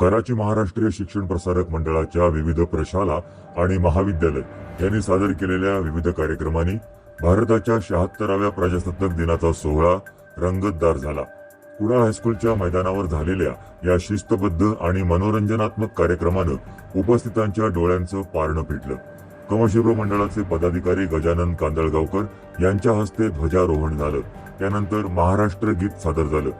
कराची महाराष्ट्रीय शिक्षण प्रसारक मंडळाच्या विविध प्रशाला आणि महाविद्यालय यांनी सादर केलेल्या विविध कार्यक्रमांनी भारताच्या शहात्तराव्या प्रजासत्ताक दिनाचा सोहळा रंगतदार झाला. कुडाळ हायस्कूलच्या मैदानावर झालेल्या या शिस्तबद्ध आणि मनोरंजनात्मक कार्यक्रमानं उपस्थितांच्या डोळ्यांचं पारणं फिटलं कमशिप्रो मंडळाचे पदाधिकारी गजानन कांदळगावकर यांच्या हस्ते ध्वजारोहण झालं. त्यानंतर महाराष्ट्र गीत सादर झालं.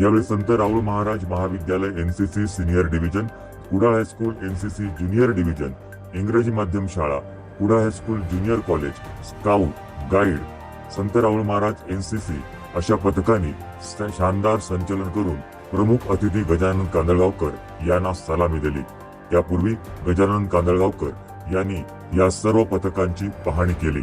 यावेळी संत राहुल महाराज महाविद्यालय NCC senior division Kudal high school NCC junior division इंग्रजी माध्यम शाळा Kudal high school junior college scout guide संत राहुल महाराज एनसीसी अशा पथकांनी शानदार संचलन करून प्रमुख अतिथी गजानन कांदळगावकर यांना सलामी दिली. त्यापूर्वी गजानन कांदळगावकर यांनी या सर्व पथकांची पाहणी केली.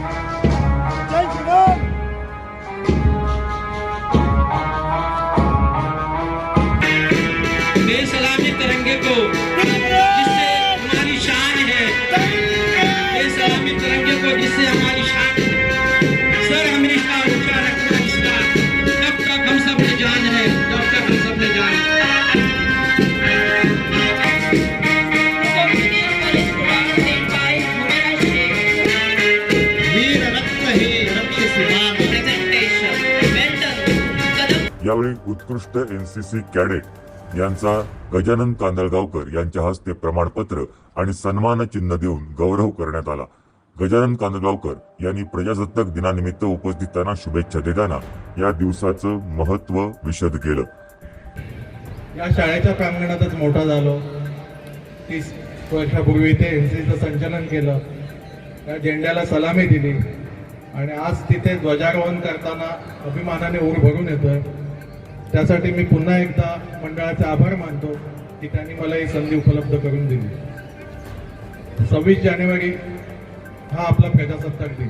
यावेळी उत्कृष्ट एन सी सी कॅडेट यांचा गजानन कांदळगावकर यांच्या हस्ते प्रमाणपत्र आणि सन्मान चिन्ह देऊन गौरव करण्यात आला. गजानन कांदळगावकर यांनी प्रजासत्ताक दिनानिमित्त उपस्थितांना शुभेच्छा देताना या दिवसाचं महत्त्व विशद केलं. या शाळेच्या प्रांगणातच मोठा झालो. तीस वर्षापूर्वी इथे एन सीचं संचलन केलं. त्या झेंड्याला सलामी दिली. आणि आज तिथे ध्वजारोहण करताना अभिमानाने ऊर भरून येतोय. त्यासाठी मी पुन्हा एकदा मंडळाचे आभार मानतो की त्यांनी मला ही संधी उपलब्ध करून दिली. सव्वीस जानेवारी हा आपला प्रजासत्ताक दिन.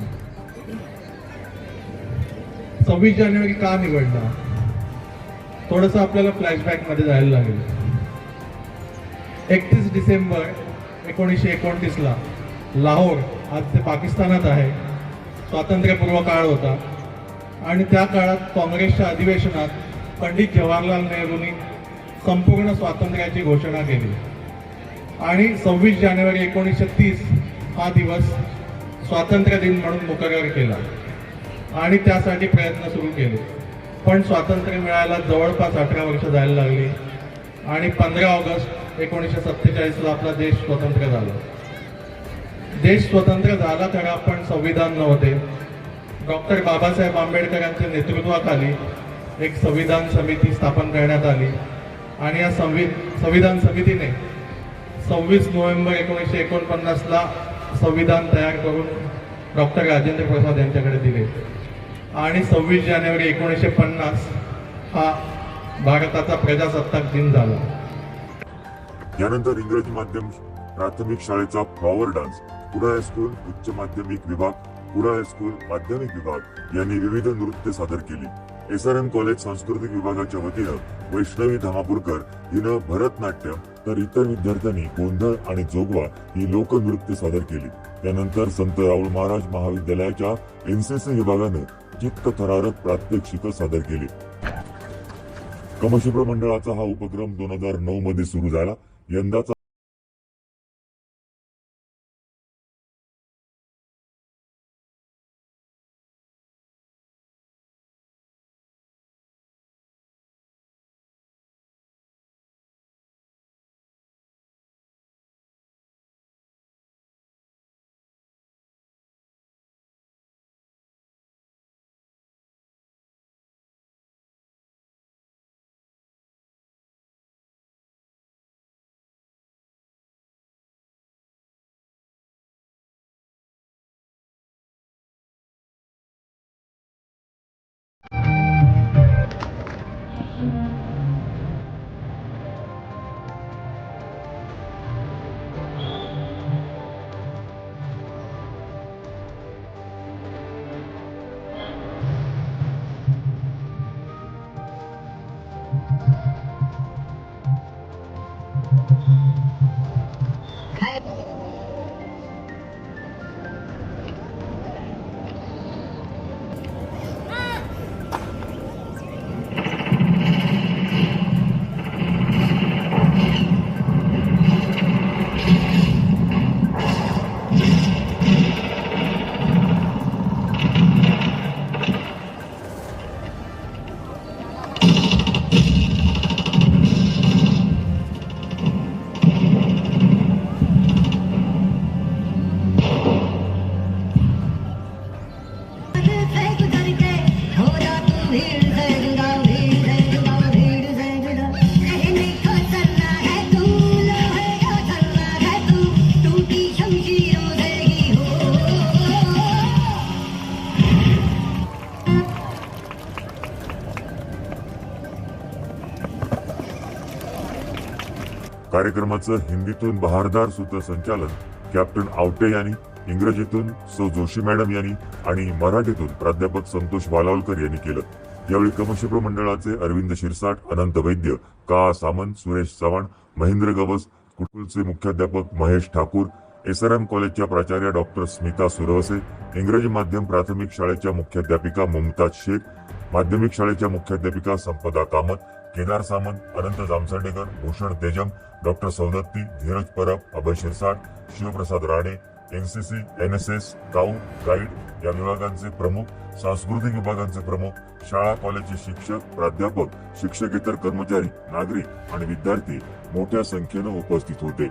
सव्वीस जानेवारी का निवडला? थोडंसं आपल्याला फ्लॅशबॅकमध्ये जायला लागेल. एकतीस डिसेंबर एकोणीसशे एकोणतीसला लाहोर आज ते पाकिस्तानात आहे. स्वातंत्र्यपूर्व काळ होता. आणि त्या काळात काँग्रेसच्या अधिवेशनात पंडित जवाहरलाल नेहरूंनी संपूर्ण स्वातंत्र्याची घोषणा केली. आणि सव्वीस जानेवारी एकोणीसशे तीस हा दिवस स्वातंत्र्य दिन म्हणून मुकरर केला. आणि त्यासाठी प्रयत्न सुरू केले. पण स्वातंत्र्य मिळायला जवळपास अठरा वर्ष जायला लागली. आणि पंधरा ऑगस्ट एकोणीसशे सत्तेचाळीसला आपला देश स्वतंत्र झाला. देश स्वतंत्र झाला तर आपण संविधान नव्हते. डॉक्टर बाबासाहेब आंबेडकरांच्या नेतृत्वाखाली एक संविधान समिती स्थापन करण्यात आली. आणि या संवि संविधान समितीने सव्वीस नोव्हेंबर एकोणीसशे एकोणपन्नासला संविधान तयार करून डॉक्टर राजेंद्र प्रसाद यांच्याकडे दिले. आणि सव्वीस जानेवारी एकोणीसशे पन्नास हा भारताचा प्रजासत्ताक दिन झाला. यानंतर इंग्रजी माध्यम प्राथमिक शाळेचा फ्लॉवर डान्स पुरा हायस्कूल उच्च माध्यमिक विभाग पुरा हायस्कूल माध्यमिक विभाग यांनी विविध नृत्य सादर केली. एस आर एम कॉलेज सांस्कृतिक विभागाच्या वतीनं वैष्णवी धामापूरकर हिनं भरतनाट्यम तर इतर विद्यार्थ्यांनी गोंधळ आणि जोगवा ही लोकनृत्य सादर केली. त्यानंतर संत राहुल महाराज महाविद्यालयाच्या एनसीसी विभागानं चित्त थरारक प्रात्यक्षिक सादर केली. कमशिप्र मंडळाचा हा उपक्रम दोन हजार नऊ मध्ये सुरू झाला. यंदाचा कार्यक्रमाचं हिंदीतून बहारदार सूत्रसंचालन कॅप्टन आवटे यांनी इंग्रजीतून सौ जोशी मॅडम यांनी आणि मराठीतून प्राध्यापक संतोष वालावलकर यांनी केलं. यावेळी कमशेप्र मंडळाचे अरविंद शिरसाट अनंत वैद्य का सामंत सुरेश चव्हाण महेंद्र गवस कुटुलचे मुख्याध्यापक Mahesh Thakur S R M कॉलेजच्या प्राचार्य डॉक्टर स्मिता सुरवसे इंग्रजी माध्यम प्राथमिक शाळेच्या मुख्याध्यापिका मुमताज शेख माध्यमिक शाळेच्या मुख्याध्यापिका Sampada Kamat Kedar Samant Anant Jamsandekar Bhushan Tejam doctor Saundatti Dhiraj Parab Abhay Shirsat Shivprasad Rane NCC N S S काऊ गाईड या विभागांचे प्रमुख सांस्कृतिक विभागांचे प्रमुख शाळा कॉलेजचे शिक्षक प्राध्यापक शिक्षकेतर कर्मचारी नागरिक आणि विद्यार्थी मोठ्या संख्येनं उपस्थित होते.